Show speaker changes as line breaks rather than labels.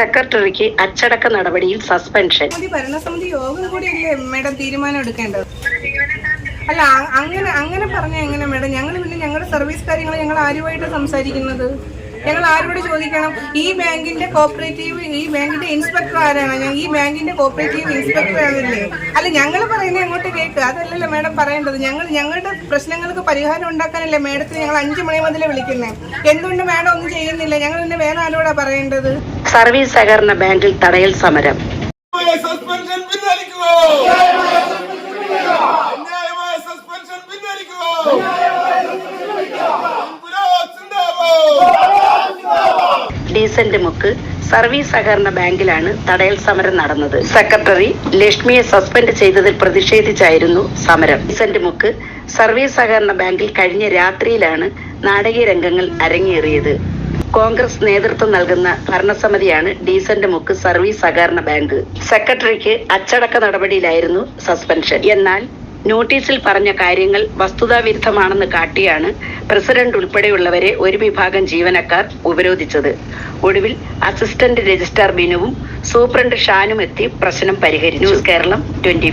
സെക്രട്ടറിക്ക് അച്ചടക്ക നടപടിയിൽ സസ്പെൻഷൻ.
സമിതി ഭരണസമിതി യോഗം കൂടിയല്ലേ മേഡം തീരുമാനം എടുക്കേണ്ടത്? അല്ല അങ്ങനെ അങ്ങനെ പറഞ്ഞാൽ എങ്ങനെ മേഡം? ഞങ്ങൾ പിന്നെ ഞങ്ങളുടെ സർവീസ് കാര്യങ്ങൾ ഞങ്ങൾ ആരുമായിട്ട് സംസാരിക്കുന്നത്? ഞങ്ങൾ ആരോട് ചോദിക്കണം? ഈ ബാങ്കിന്റെ കോപ്പറേറ്റീവ് ഈ ബാങ്കിന്റെ ഇൻസ്പെക്ടർ ആരാണ്? ഈ ബാങ്കിന്റെ കോപ്പറേറ്റീവ് ഇൻസ്പെക്ടർ ആണല്ലേ? അല്ല ഞങ്ങൾ പറയുന്നത് എങ്ങോട്ട് കേൾക്കുക അതല്ലല്ലോ മേഡം പറയേണ്ടത്. ഞങ്ങൾ ഞങ്ങളുടെ പ്രശ്നങ്ങൾക്ക് പരിഹാരം ഉണ്ടാക്കാനല്ലേ മേഡത്തിന് ഞങ്ങൾ അഞ്ചു മണി മുതലേ വിളിക്കുന്നത് എന്തുകൊണ്ട് മേഡം ഒന്നും ചെയ്യുന്നില്ല? ഞങ്ങൾ പിന്നെ വേറെ ആരോടാ പറയേണ്ടത്?
സർവീസ് സഹകരണ ബാങ്കിൽ തടയൽ സമരം. ഡീസന്റ് മുക്ക് സർവീസ് സഹകരണ ബാങ്കിലാണ് തടയൽ സമരം നടന്നത്. സെക്രട്ടറി ലക്ഷ്മിയെ സസ്പെൻഡ് ചെയ്തതിൽ പ്രതിഷേധിച്ചായിരുന്നു സമരം. ഡീസന്റ് മുക്ക് സർവീസ് സഹകരണ ബാങ്കിൽ കഴിഞ്ഞ രാത്രിയിലാണ് നാടകീയ രംഗങ്ങൾ അരങ്ങേറിയത്. കോൺഗ്രസ് നേതൃത്വം നൽകുന്ന ഭരണസമിതിയാണ് ഡീസന്റ് മുക്ക് സർവീസ് സഹകരണ ബാങ്ക്. സെക്രട്ടറിക്ക് അച്ചടക്ക നടപടിയിലായിരുന്നു സസ്പെൻഷൻ. എന്നാൽ നോട്ടീസിൽ പറഞ്ഞ കാര്യങ്ങൾ വസ്തുതാവിരുദ്ധമാണെന്ന് കാട്ടിയാണ് പ്രസിഡന്റ് ഉൾപ്പെടെയുള്ളവരെ ഒരു വിഭാഗം ജീവനക്കാർ ഉപരോധിച്ചത്. ഒടുവിൽ അസിസ്റ്റന്റ് രജിസ്ട്രാർ ബിനുവും സൂപ്രണ്ട് ഷാനും എത്തി പ്രശ്നം പരിഹരിച്ചു. കേരളം ട്വന്റി